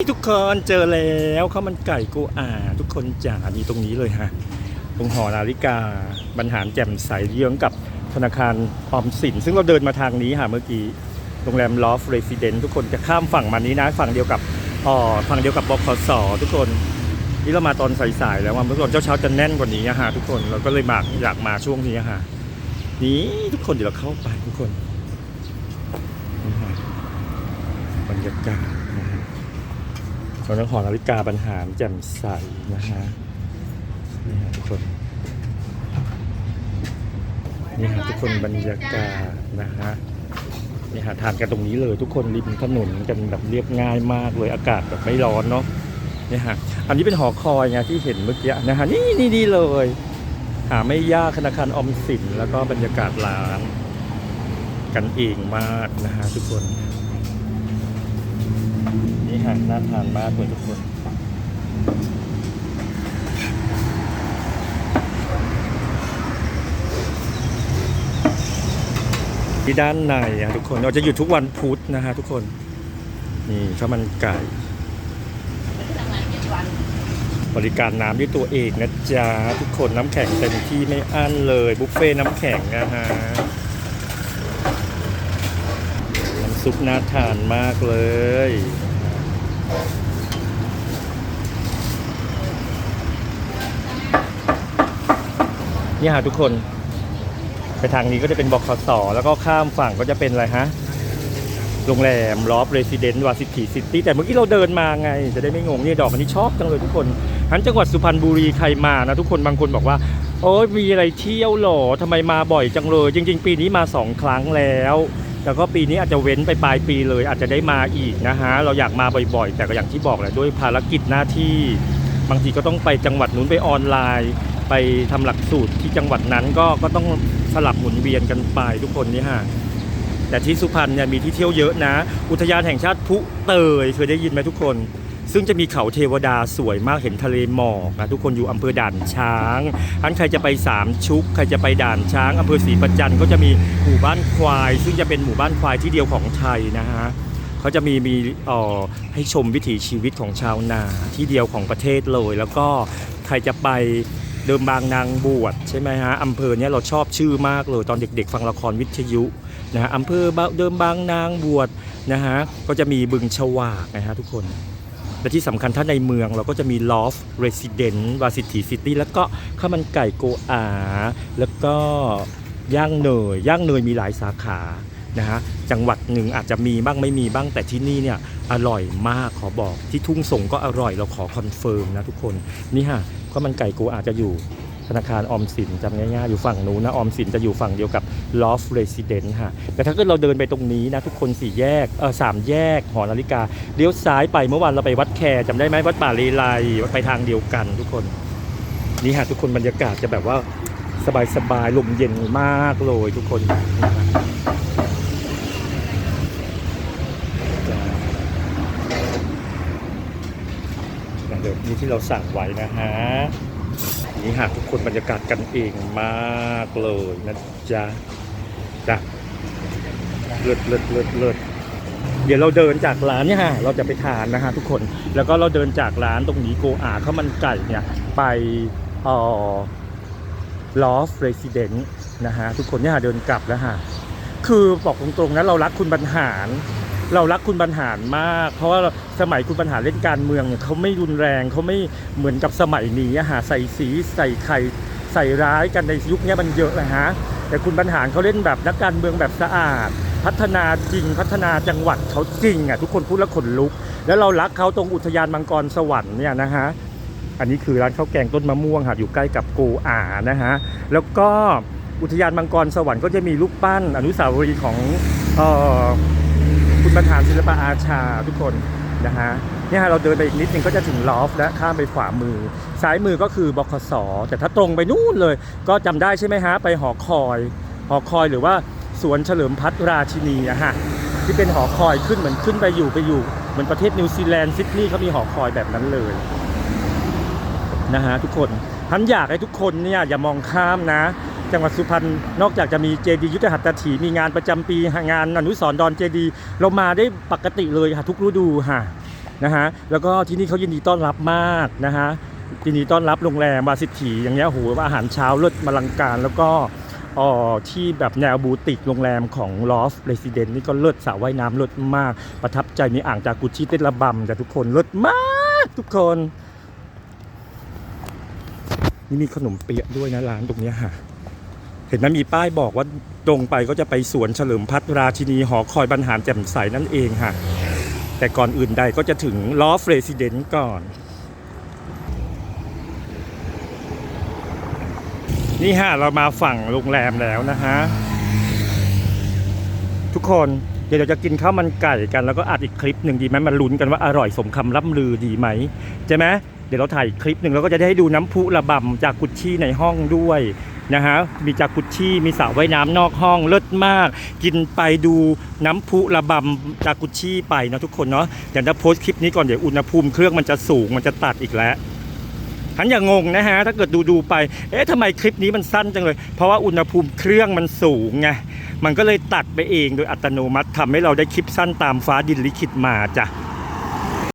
ทุกคนเจอแล้วข้าวมันไก่โกอาทุกคนจ๋านี่ตรงนี้เลยฮะ ตรงหอนาฬิกาบรรหารแจ่มใสเยื้องกับธนาคารออมสิน ซึ่งเราเดินมาทางนี้ค่ะเมื่อกี้โรงแรมลอฟเรส i เดนทุกคนจะข้ามฝั่งมานี้นะ ฝั่งเดียวกับอ๋อฝั่งเดียวกับบคสทุกคนนี่เรามาตอนสายๆแล้วว่าเมื่อก่อนเจ้าเช้าจะแน่นกว่านี้ฮะทุกคนเราก็เลยมาอยากมาช่วงนี้ฮะนี่ทุกคนเดี๋ยวเราเข้าไปทุกคนบรรยากาศ นะฮะเราต้องหอนาฬิกาบรรหารแจ่มใสนะฮะนี่ฮะทุกคนนี่ฮะทุกคนบรรยากาศนะฮะนี่ฮะทานกันตรงนี้เลยทุกคนริมถนนกันแบบเรียบง่ายมากเลยอากาศแบบไม่ร้อนเนาะนี่ฮะอันนี้เป็นหอคอยไงที่เห็นเมื่อกี้นะฮะนี่นี่นี่เลย หาไม่ยากธนาคารออมสินแล้วก็บรรยากาศร้าน กันเองมากนะฮะทุกคน นี่ฮะน่าทานมากเลยทุกคนที่ด้านในอะทุกคนเราจะอยู่ทุกวันพุธนะฮะทุกคนนี่ข้าวมันไก่บริการน้ำด้วยตัวเองนะจ๊ะ ทุกคนน้ำแข็งเต็มที่ไม่อั้นเลยบุฟเฟ่ต์น้ำแข็งนะฮะน้ำซุปน่าทานมากเลย นี่ฮะทุกคน ไปทางนี้ก็จะเป็นบคสแล้วก็ข้ามฝั่งก็จะเป็นอะไรฮะ โรงแรมลอฟเรสซิเดนต์วาซิตีซิตี้แต่เมื่อกี้เราเดินมาไง จะได้ไม่งงนี่ดอกอันนี้ชอบจังเลยทุกคนทันจังหวัดสุพรรณบุรีใครมานะทุกคนบางคนบอกว่า โอ้ยมีอะไรเที่ยวหรอทำไมมาบ่อยจังเลย จริง ๆ ปีนี้มาสองครั้งแล้ว แล้วก็ปีนี้อาจจะเว้นไปปลายปีเลย อาจจะได้มาอีกนะฮะเราอยากมาบ่อยๆ แต่ก็อย่างที่บอกแหละด้วยภารกิจหน้าที่ บางทีก็ต้องไปจังหวัดนู้นไปออนไลน์ ไปทำหลักสูตรที่จังหวัดนั้นก็ก็ต้องสลับหมุนเวียนกันไปทุกคนนี่ฮะแต่ที่สุพรรณเนี่ยมีที่เที่ยวเยอะนะ อุทยานแห่งชาติพุเตยเคยได้ยินไหมทุกคน ซึ่งจะมีเขาเทวดาสวยมากเห็นทะเลหมอกนะทุกคนอยู่อำเภอด่านช้างอันใครจะไปสามชุกใครจะไปด่านช้างอำเภอศรีประจันก็จะมีหมู่บ้านควาย ซึ่งจะเป็นหมู่บ้านควายที่เดียวของไทยนะฮะเขาจะมีมีอ่อให้ชมวิถีชีวิตของชาวนาที่เดียวของประเทศเลย แล้วก็ใครจะไปเดิมบางนางบวชใช่ไหมฮะอำเภอเนี้ยเราชอบชื่อมากเลยตอนเด็กๆ ฟังละครวิทยุนะฮะอำเภอเดิมบางนางบวชนะฮะก็จะมีบึงฉวากนะฮะทุกคน และที่สำคัญถ้าในเมืองเราก็จะมีลอฟเรส i เดนต์วาซิตีซิตี้แล้วก็ข้าวมันไก่โกอา แล้วก็ย่างเนยย่างเนยมีหลายสาขานะฮะจังหวัดหนึ่งอาจจะมีบ้างไม่มีบ้างแต่ที่นี่เนี่ยอร่อยมากขอบอกที่ทุ่งสงก็อร่อยเราขอคอนเฟิร์มนะทุกคนนี่ฮะข้าวมันไก่โกอาจะอยู่ ธนาคารออมสินจำง่ายๆอยู่ฝั่งนู้นนะออมสินจะอยู่ฝั่งเดียวกับ Loft Residence ฮะแต่ถ้าเกิดเราเดินไปตรงนี้นะทุกคนสี่แยกเออสามแยกหอนาฬิกาเลี้ยวซ้ายไปเมื่อวานเราไปวัดแคร์จำได้ไหมวัดป่าเลไลไปทางเดียวกันทุกคนนี่ฮะทุกคนบรรยากาศจะแบบว่าสบายๆลมเย็นมากเลยทุกคนจะเดี๋ยวนี้ที่เราสั่งไว้นะฮะ นี่หากทุกคนบรรยากาศกันเองมากเลยนะจ๊ะจ้ะเลิศเลิศเลิศเลิศเดี๋ยวเราเดินจากร้านเนี่ยฮะเราจะไปทานนะฮะทุกคนแล้วก็เราเดินจากร้านตรงนี้โกอาข้าวมันไก่เนี่ยไปเอ่อลอฟเรสซิเดนต์นะฮะทุกคนเนี่ยฮะเดินกลับแล้วฮะคือบอกตรงๆนะเรารักคุณบรรหาร เรารักคุณบรรหารมาก เพราะว่าสมัยคุณบรรหารเล่นการเมืองเนี่ยเขาไม่รุนแรงเขาไม่เหมือนกับสมัยนี้อะฮะใส่สีใส่ไข่ใส่ร้ายกันในยุคนี้มันเยอะนะฮะแต่คุณบรรหารเขาเล่นแบบนักการเมืองแบบสะอาด พัฒนาจริงพัฒนาจังหวัดเขาจริงอะทุกคนพูดแล้วขนลุก แล้วเรารักเขาตรงอุทยานมังกรสวรรค์เนี่ยนะฮะอันนี้คือร้านข้าวแกงต้นมะม่วงค่ะอยู่ใกล้กับโกอานะฮะแล้วก็อุทยานมังกรสวรรค์ก็จะมีรูปปั้นอนุสาวรีย์ของเอ่อ คุณบรรหารศิลปะอาชาทุกคนนะฮะเนี่ยฮะเราเดินไปอีกนิดนึงก็จะถึงลอฟและข้ามไปขวามือ ซ้ายมือก็คือบคสแต่ถ้าตรงไปนู่นเลย ก็จำได้ใช่ไหมฮะไปหอคอยหอคอยหรือว่าสวนเฉลิมพัฒราชินีอะฮะที่เป็นหอคอยขึ้นเหมือนขึ้นไปอยู่ไปอยู่เหมือนประเทศนิวซีแลนด์ซิดนีย์เขามีหอคอยแบบนั้นเลยนะฮะทุกคนท่านอยากให้ทุกคนเนี่ยอย่ามองข้ามนะ จังหวัดสุพรรณนอกจากจะมีเจดียุทธหัตถถีมีงานประจำปีงานอนุสรณ์ดอนเจดีเรามาได้ปกติเลยค่ะทุกฤดูค่ะนะฮะแล้วก็ที่นี่เขายินดีต้อนรับมากนะฮะยินดีต้อนรับโรงแรมวาสิถีอย่างเงี้ยโหอาหารเช้าเลิศมลังการ แล้วก็อ๋อที่แบบแนวบูติกโรงแรมของ Loft Residence นี่ก็เลิศสระว่ายน้ำเลิศมาก ประทับใจมีอ่างจากุชิเต้นระบำแต่ทุกคนเลิศมากทุกคน นี่มีขนมเปี๊ยะด้วยนะร้านตรงนี้ค่ะ เห็นไหมมีป้ายบอกว่าตรงไปก็จะไปสวนเฉลิมพัฒราชินีหอคอยบรรหารแจ่มใสนั่นเองค่ะ แต่ก่อนอื่นใดก็จะถึงลอฟเรซิเดนต์ก่อน นี่ฮะเรามาฝั่งโรงแรมแล้วนะฮะ ทุกคนเดี๋ยวเราจะกินข้าวมันไก่กันแล้วก็อัดอีกคลิปหนึ่งดีไหมมาลุ้นกันว่าอร่อยสมคำล่ำลือดีไหมใช่ไหมเดี๋ยวเราถ่ายคลิปหนึ่งแล้วก็จะได้ดูน้ำพุระบำจากกุชชี่ในห้องด้วย นะฮะมีจากุชชี่มีสระว่ายน้ำนอกห้องเลิศมาก กินไปดูน้ำพุระบำจากุชชี่ไปนะทุกคนเนาะเดี๋ยวจะโพสต์คลิปนี้ก่อนเดี๋ยวอุณหภูมิเครื่องมันจะสูงมันจะตัดอีกแล้วท่านอย่างงงนะฮะถ้าเกิดดูดูๆไป เอ๊ะทำไมคลิปนี้มันสั้นจังเลย เพราะว่าอุณหภูมิเครื่องมันสูงไง มันก็เลยตัดไปเองโดยอัตโนมัติทำให้เราได้คลิปสั้นตามฟ้าดินลิขิตมาจ้ะ